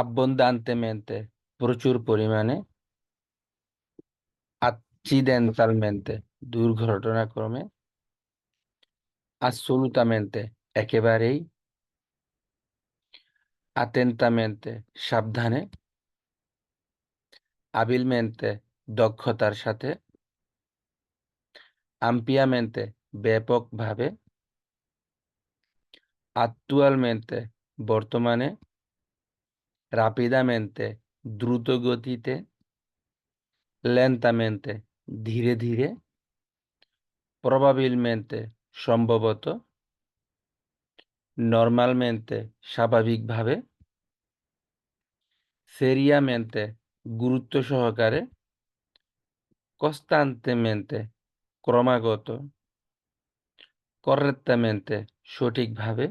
abbondantemente, প্রচুর পরিমাণে accidentalmente, দুর্ঘটনাক্রমে assolutamente, একেবারেই atentamente, সাবধানে abilmente, দক্ষতার সাথে ampliamente, ব্যাপকভাবে actualmente, বর্তমানে রাপিদামেন্তে দ্রুত গতিতে লেন্তামেন্তে ধীরে ধীরে প্রবাবিলমেন্তে সম্ভবত নর্মালমেন্তে স্বাভাবিকভাবে সেরিয়ামেন্তে গুরুত্ব সহকারে কস্তান্তেমেন্তে ক্রমাগত করেত্তামেন্তে সঠিকভাবে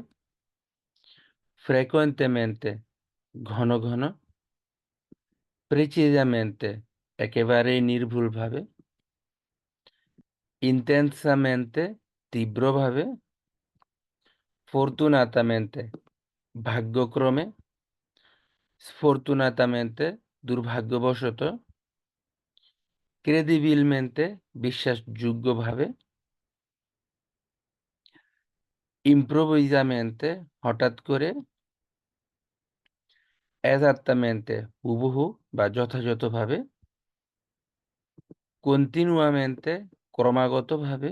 ফ্রেকোয়েন্তেমেন্তে ঘন ঘন প্রেচিজামেন্তে একেবারেই নির্ভুলভাবে ইন্টেন্সামেন্তে তীব্রভাবে ফর্তুনাতামেন্তে ভাগ্যক্রমে স্ফর্তুনাতামেন্তে দুর্ভাগ্যবশত ক্রেদিবিলমেন্তে বিশ্বাসযোগ্যভাবে ইম্প্রোভিজামেন্তে হঠাৎ করে esattamente হুবহু বা যথাযথভাবে continuamente ক্রমাগতভাবে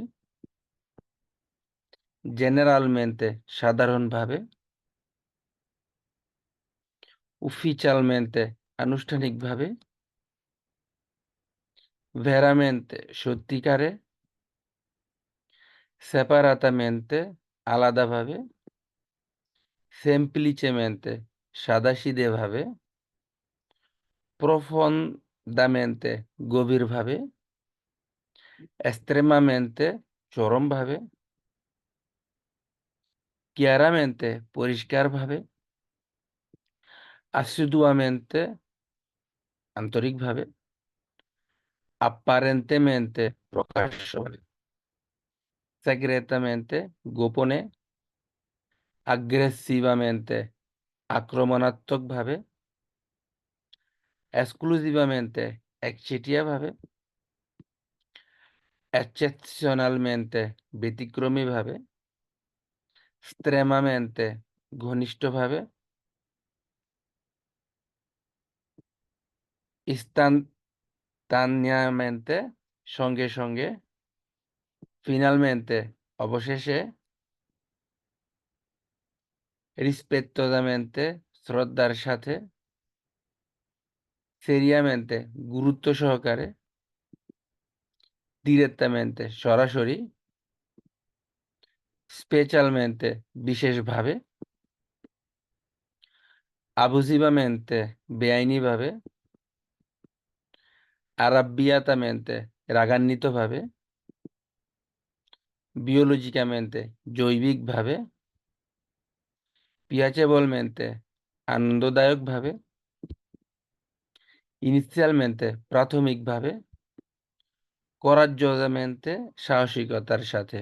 generalmente সাধারণভাবে ufficialmente আনুষ্ঠানিকভাবে veramente সত্যিকারে separatamente আলাদাভাবে semplicemente সাদাসিধেভাবে প্রফন্দামেন্তে গভীরভাবে এস্ত্রেমামেন্তে চরমভাবে কিয়ারামেন্তে পরিষ্কারভাবে আসিদুয়ামেন্তে আন্তরিকভাবে apparentemente প্রকাশ্যভাবে segretamente গোপনে aggressivamente আক্রমণাত্মকভাবে এক্সক্লুসিভামেন্তে একচেটিয়াভাবে এক্সেপশনালমেন্তে ব্যতিক্রমীভাবে স্ট্রেমামেন্তে ঘনিষ্ঠভাবে ইস্তান্তানিয়ামেন্তে সঙ্গে সঙ্গে ফিনালমেন্তে অবশেষে রিসপেত্তোদামেন্তে শ্রদ্ধার সাথে সেরিয়ামেন্তে গুরুত্ব সহকারে ডিরেত্তামেন্তে সরাসরি স্পেশালমেন্তে বিশেষভাবে আবুজিবামেন্তে বেআইনিভাবে আরাবিয়াতামেন্তে রাগান্বিতভাবে বিওলজিকামেন্তে জৈবিকভাবে পিয়াচেবলমেন্তে আনন্দদায়কভাবে ইনিশিয়ালমেন্তে প্রাথমিকভাবে করাজ্জোজামেন্তে সাহসিকতার সাথে।